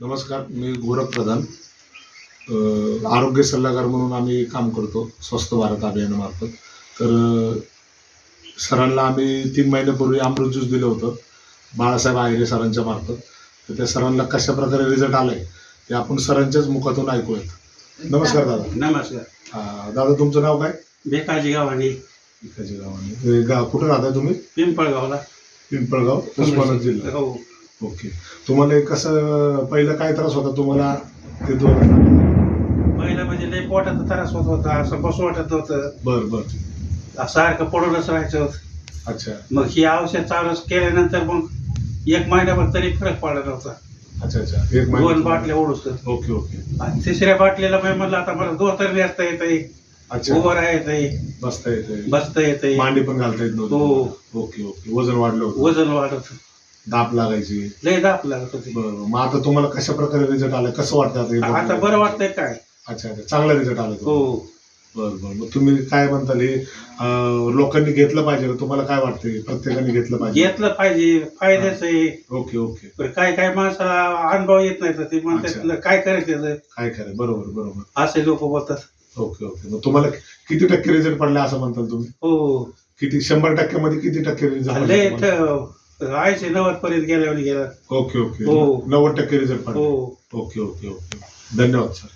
नमस्कार मी गोरख प्रधान. आरोग्य सल्लागार म्हणून आम्ही काम करतो स्वस्थ भारत अभियानामार्फत. तर सरांना आम्ही तीन महिन्यापूर्वी अमृत ज्यूस दिलं होतं बाळासाहेब आहिरे सरांच्या मार्फत. तर त्या सरांना कशा प्रकारे रिझल्ट आलाय ते आपण सरांच्याच मुखातून ऐकूयात. नमस्कार दादा. नमस्कार. दादा तुमचं नाव काय? बेकाजी गावाने. इकाजी गावाने. हे गा कुठं राहता तुम्ही? पिंपळगावला. पिंपळगाव उस्मानाबाद जिल्हा हो. ओके. तुम्हाला कसं पहिलं काय त्रास होता तुम्हाला ते दोन पहिला म्हणजे लय पोटाचा त्रास होत होता असं बसू वाटत होतं बर बर. सारखं पडूनच राहायचं होतं. अच्छा. मग ही औषध चालू केल्यानंतर मग एक महिन्याभर तरी फरक पडला नव्हता. अच्छा अच्छा. एक महिना दोन बाटल्या ओढूस ओके ओके. आणि तिसऱ्या बाटलीला मी म्हणलं आता मला दोन तर नेसता येतंय. अच्छा. उभं राहायचं येतंय बसता येते बसता येतंय. मांडी पण घालता येत नव्हतं. हो. Okay okay. वजन वाढलं होतं. वजन वाढत दाप लागायची. लय दाप लागत होती. बरोबर मग आता तुम्हाला कशा प्रकारे रिझल्ट आला? कसं वाटतं आता हे आता बरं वाटतंय काय? अच्छा अच्छा. चांगला रिझल्ट आला हो. बरं बरं. मग तुम्ही काय म्हणताल हे? अं, लोकांनी घेतलं पाहिजे. का? तुम्हाला काय वाटतंय? प्रत्येकाने घेतलं पाहिजे. घेतलं पाहिजे. फायद्याच आहे. Okay okay. पण काय काय माणसाला अनुभव येत नाही तर ते अच्छा. म्हणतात काय करायचं याचं? काय खरं? बरोबर बरोबर. असे लोक बोलतात. Okay okay. मग तुम्हाला किती टक्के रिझल्ट पडला असं म्हणताल तुम्ही? हो. किती शंभर टक्क्यामध्ये किती टक्के रिझल्ट ऐंशी नव्वद पर्यंत गेल्यावर गेला. Okay okay. हो. नव्वद टक्के रिझल्ट हो. Okay okay okay. धन्यवाद सर